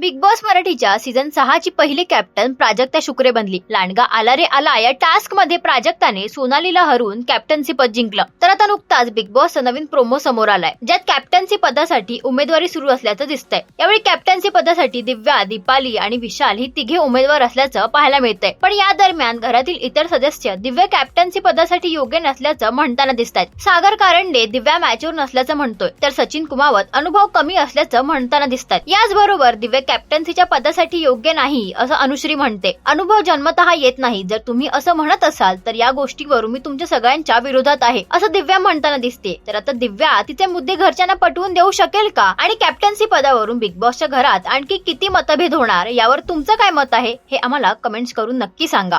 Big Boss मराठीच्या season सहाची पहिली कॅप्टन प्राजक्ता शुक्रे बनली. लांडगा आला रे आला या टास्कमध्ये प्राजक्ताने सोनालीला हरून कॅप्टनसी पद जिंकलं. तर आता नुकताच बिग बॉसचा नवीन प्रोमो समोर आलाय ज्यात कॅप्टन्सी पदासाठी उमेदवारी सुरू असल्याचं दिसतंय. यावेळी कॅप्टन्सी पदासाठी दिव्या दीपाली आणि विशाल ही तिघे उमेदवार असल्याचं पाहायला मिळतंय. पण या दरम्यान घरातील इतर सदस्य दिव्या कॅप्टन्सी पदासाठी योग्य नसल्याचं म्हणताना दिसत आहेत सागर कारंडे दिव्या मॅचवर नसल्याचं म्हणतोय तर सचिन कुमावत अनुभव कमी असल्याचं म्हणताना दिसतात याचबरोबर दिव्या कॅप्टन्सीच्या पदासाठी योग्य नाही असं अनुश्री म्हणते. अनुभव जन्मतः येत नाही. जर तुम्ही असं म्हणत असाल तर या गोष्टीवरून मी तुमच्या सगळ्यांच्या विरोधात आहे असं दिव्या म्हणताना दिसते. तर आता दिव्या तिचे मुद्दे घरच्यांना पटवून देऊ शकेल का? आणि कॅप्टन्सी पदावरून बिग बॉसच्या घरात आणखी किती मतभेद होणार? यावर तुमचं काय मत आहे? हे आम्हाला कमेंट्स करून नक्की सांगा.